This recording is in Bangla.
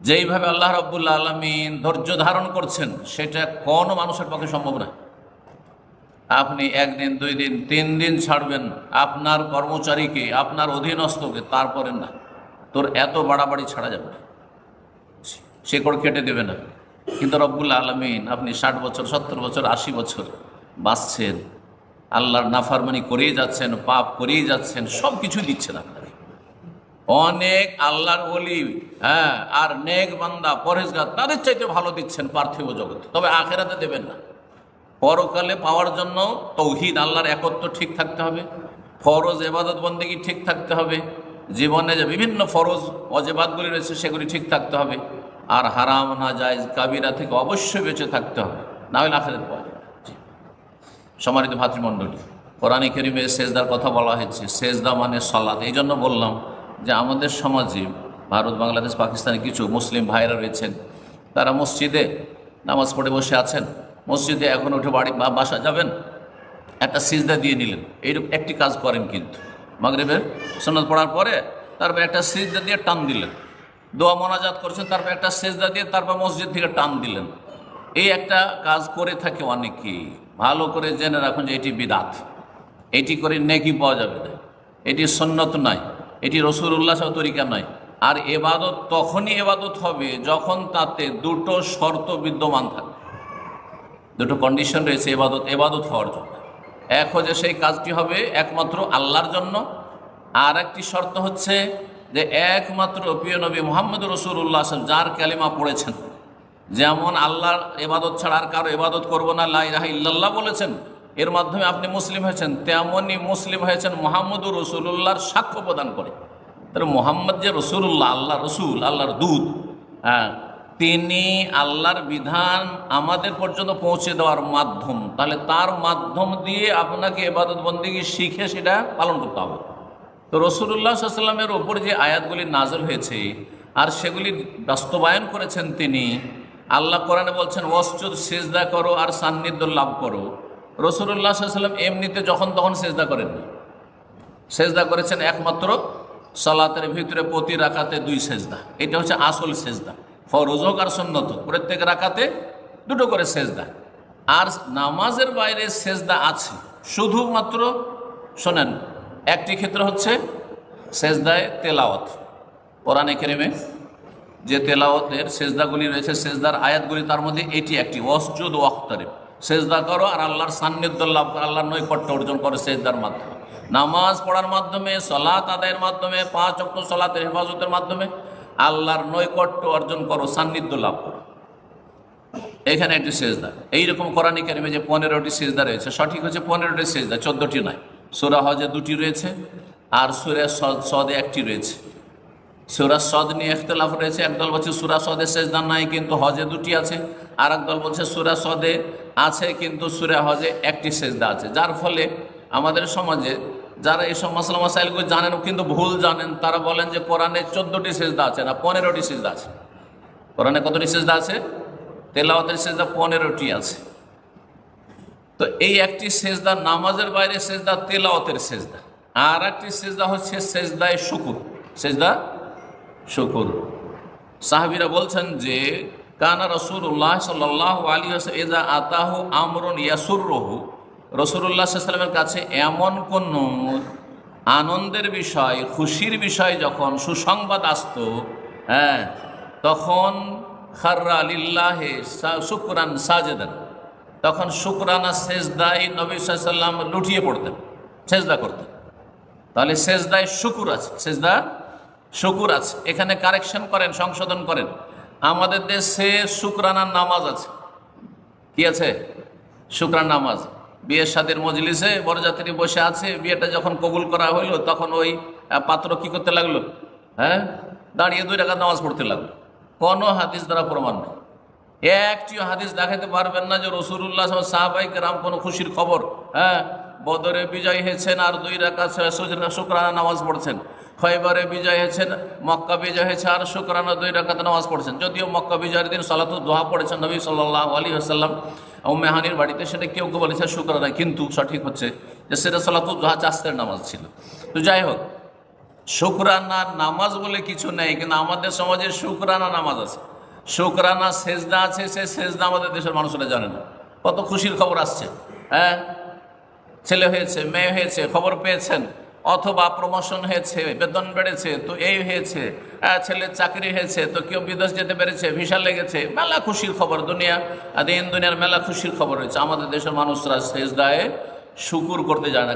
যেইভাবে আল্লাহ রব্বুল্লা আলমিন ধৈর্য ধারণ করছেন, সেটা কোনো মানুষের পক্ষে সম্ভব না। আপনি একদিন, দুই দিন, তিন দিন ছাড়বেন, আপনার কর্মচারীকে, আপনার অধীনস্থকে, তারপরে না। তোর এত বাড়াবাড়ি ছাড়া যাবে না। শেকড় কেটে দেবে না। কিন্তু রব্বুল আলমিন আপনি ষাট বছর, সত্তর বছর, আশি বছর বাঁচছেন। আল্লাহর নাফারমানি করেই যাচ্ছেন, পাপ করেই যাচ্ছেন সব কিছু দিচ্ছেন আপনাকে। অনেক আল্লাহর অলি হ্যাঁ আর নেক বান্দা, পরেশগার, তাদের চাইতে ভালো দিচ্ছেন পার্থিব জগতে তবে আখেরাতে দেবেন না। পরকালে পাওয়ার জন্য তৌহিদ, আল্লাহর একত্র ঠিক থাকতে হবে। ফরজ এবাদত বন্দেগি ঠিক থাকতে হবে? জীবনে যে বিভিন্ন ফরজ অজেবাদগুলি রয়েছে, সেগুলি ঠিক থাকতে হবে। আর হারাম না যায় কাবিরা থেকে অবশ্যই বেঁচে থাকতে হবে। না হলে আখেরাত পাওয়া যাবে। সম্মানিত ভাতৃমণ্ডলী, কোরআনে কেরিমে সেজদার কথা বলা হয়েছে। সেজদা মানে সলাদ এই জন্য বললাম যে আমাদের সমাজে, ভারত, বাংলাদেশ, পাকিস্তানে কিছু মুসলিম ভাইরা রয়েছেন, তারা মসজিদে নামাজ পড়ে বসে আছেন, মসজিদে এখন উঠে বাড়ি, বা বাসা যাবেন, একটা সিজদা দিয়ে নিলেন। এইরকম একটি কাজ করেন কিন্তু। মাগরেবের সন্ন্যত পড়ার পরে তারপর একটা সিজদা দিয়ে টান দিলেন। দোয়া মোনাজাত করছেন, তারপর একটা সেজদা দিয়ে তারপর মসজিদ থেকে টান দিলেন। এই একটা কাজ করে থাকে অনেকেই ভালো করে জেনে রাখুন যে এটি বিদাত। এটি করে নেকি পাওয়া যাবে এটি সন্ন্যত নয়। এটি রসুল্লাহ তরিকা নয়। আর এবাদত তখনই এবাদত হবে যখন তাতে দুটো শর্ত বিদ্যমান থাকে। দুটো কন্ডিশন রয়েছে এবাদত এবাদত হওয়ার জন্য। এক হচ্ছে সেই কাজটি হবে একমাত্র আল্লাহর জন্য। আর একটি শর্ত হচ্ছে যে একমাত্র প্রিয় নবী মোহাম্মদ রসুল্লাহ যার ক্যালিমা পড়েছেন। যেমন আল্লাহর এবাদত ছাড়া আর কারও এবাদত করব না লাই রাহা ইল্লাল্লাহ বলেছেন। এর মাধ্যমে আপনি মুসলিম হয়েছেন তেমনই মুসলিম হয়েছেন মোহাম্মদুর রসুল্লাহর সাক্ষ্য প্রদান করে। তাহলে মোহাম্মদ যে রসুল্লাহ আল্লাহ রসুল, আল্লাহর দুধ হ্যাঁ তিনি আল্লাহর বিধান আমাদের পর্যন্ত পৌঁছে দেওয়ার মাধ্যম। তাহলে তার মাধ্যম দিয়ে আপনাকে এবাদত বন্দিগি শিখে সেটা পালন করতে হবে। তো রসুল্লাহ সাল্লামের ওপর যে আয়াতগুলি নাজল হয়েছে, আর সেগুলি বাস্তবায়ন করেছেন তিনি, আল্লাহ কোরআনে বলছেন, ওয়াসজুদ সেজদা করো আর সান্নিধ্য লাভ করো। রসুল্লাহ সাল্লাম এমনিতে যখন তখন সেজদা করেন সেজদা করেছেন একমাত্র সালাতের ভিতরে প্রতি রাখাতে দুই সেজদা। এটা হচ্ছে আসল সেজদা। ফরজ হোক আর সন্নত হোক, প্রত্যেক রাখাতে দুটো করে সেজদা। আর নামাজের বাইরে সেজদা আছে। শুধুমাত্র শোনেন একটি ক্ষেত্র হচ্ছে সেজদায় তেলাওয়াত। কোরআনে কেরিমে যে তেলাওয়াতের সেজদাগুলি রয়েছে সেজদার আয়াতগুলি তার মধ্যে এটি একটি। ওয়াসজুদ ওয়াক্তারিব সেজদা করো আর আল্লাহর সান্নিধ্য লাভ করো, আল্লাহর নৈকট্য অর্জন করো সেজদার মাধ্যমে। নামাজ পড়ার মাধ্যমে সলাত আদায়ের মাধ্যমে পাঁচ অক্ট সলাতের হেফাজতের মাধ্যমে আল্লাহর নৈকট্য অর্জন করো সান্নিধ্য লাভ করো। এখানে একটি সেজদা। এইরকম কোরআনিক কারিমে যে পনেরোটি সেজদা রয়েছে সঠিক হচ্ছে পনেরোটি সেজদা চোদ্দটি নয়। সুরা হজে দুটি রয়েছে আর সুরে সদে একটি রয়েছে। সুরা সদ নিয়ে ইখতলাফ রয়েছে। একদল বলছে, সুরা সদে সেজদা নাই, কিন্তু হজে দুটি আছে। আর একদল বলছে, সুরা সদে আছে, কিন্তু সুরা হজে একটি সেজদা আছে। যার ফলে আমাদের সমাজে যারা এই সব মশলা মশাইলগুলো জানেন, কিন্তু ভুল জানেন, তারা বলেন যে কোরআনে চোদ্দোটি সেজদা আছে না, পনেরোটি সেজদা আছে। কোরআনে কতটি সেজদা আছে? তেলাওয়াতের সেজদা পনেরোটি আছে। তো এই একটি সেজদা নামাজের বাইরে সেজদা, তেলাওয়াতের সেজদা। আর একটি সেজদা হচ্ছে সেজদায় শুকুর। সেজদা শুকুর। সাহাবিরা বলছেন যে, কানা রসুল্লাহ সাল্লাহ আতাহু আমরুন ইয়াসুর রহু রসুল্লাহ সাল্লামের কাছে এমন কোন আনন্দের বিষয়, খুশির বিষয় যখন সুসংবাদ আসতো হ্যাঁ তখন খার্রা আলিল্লাহে শুক্রান সাজেদান। তখন শুক্রানা সেজদাই নবী সাল্লাম লুটিয়ে পড়তেন, সেজদা করতেন। তাহলে সেজদায় শুকুর আছে, সেজদা শুকুর আছে। এখানে কারেকশন করেন, সংশোধন করেন। আমাদের দেশে শুক্রানার নামাজ আছে। কি আছে? শুক্রান নামাজ। বিয়ের সাদের মজলিসে বরযাত্রী বসে আছে, বিয়েটা যখন কবুল করা হইল, তখন ওই পাত্র কি করতে লাগল? হ্যাঁ? দাঁড়িয়ে দুই টাকা নামাজ পড়তে লাগল। কোনো হাদিস দ্বারা প্রমাণ নেই। একটিও হাদিস দেখাতে পারবেন না যে রসুল্লাহ সাহাবাইক রাম কোনো খুশির খবর হ্যাঁ? বদরে বিজয় হয়েছেন আর দুই রাখা শুক্রানা নামাজ পড়ছেন। খয়বারে বিজয় হয়েছেন মক্কা বিজয় হয়েছে, আর শুক্রানা দুই রাখাতে নামাজ পড়েছেন। যদিও মক্কা বিজয়ের দিন সালাতু দোহা পড়েছেন নবী সাল্লাহ আলী আসাল্লাম মেহানির বাড়িতে সেটা কেউ কেউ বলেছে শুক্রানা কিন্তু সঠিক হচ্ছে যে সেটা সালাতু দোহা চাস্তের নামাজ ছিল। তো যাই হোক শুকরানা নামাজ বলে কিছু নেই, কিন্তু আমাদের সমাজে শুকরানা নামাজ আছে। শুকরানা সেজদা আছে, সে সেজদা আমাদের দেশের মানুষরা জানে না। কত খুশির খবর আসছে হ্যাঁ? ছেলে হয়েছে, মেয়ে হয়েছে, খবর পেয়েছেন। অথবা প্রমোশন হয়েছে, বেতন বেড়েছে, তো এই হয়েছে ছেলের চাকরি হয়েছে, তো কেউ বিদেশ যেতে পেরেছে ভিসা লেগেছে, মেলা খুশির খবর দুনিয়া, আর দিন দুনিয়ার মেলা খুশির খবর হয়েছে আমাদের দেশের মানুষরা শেষ দায়ে শুকুর করতে যায় না।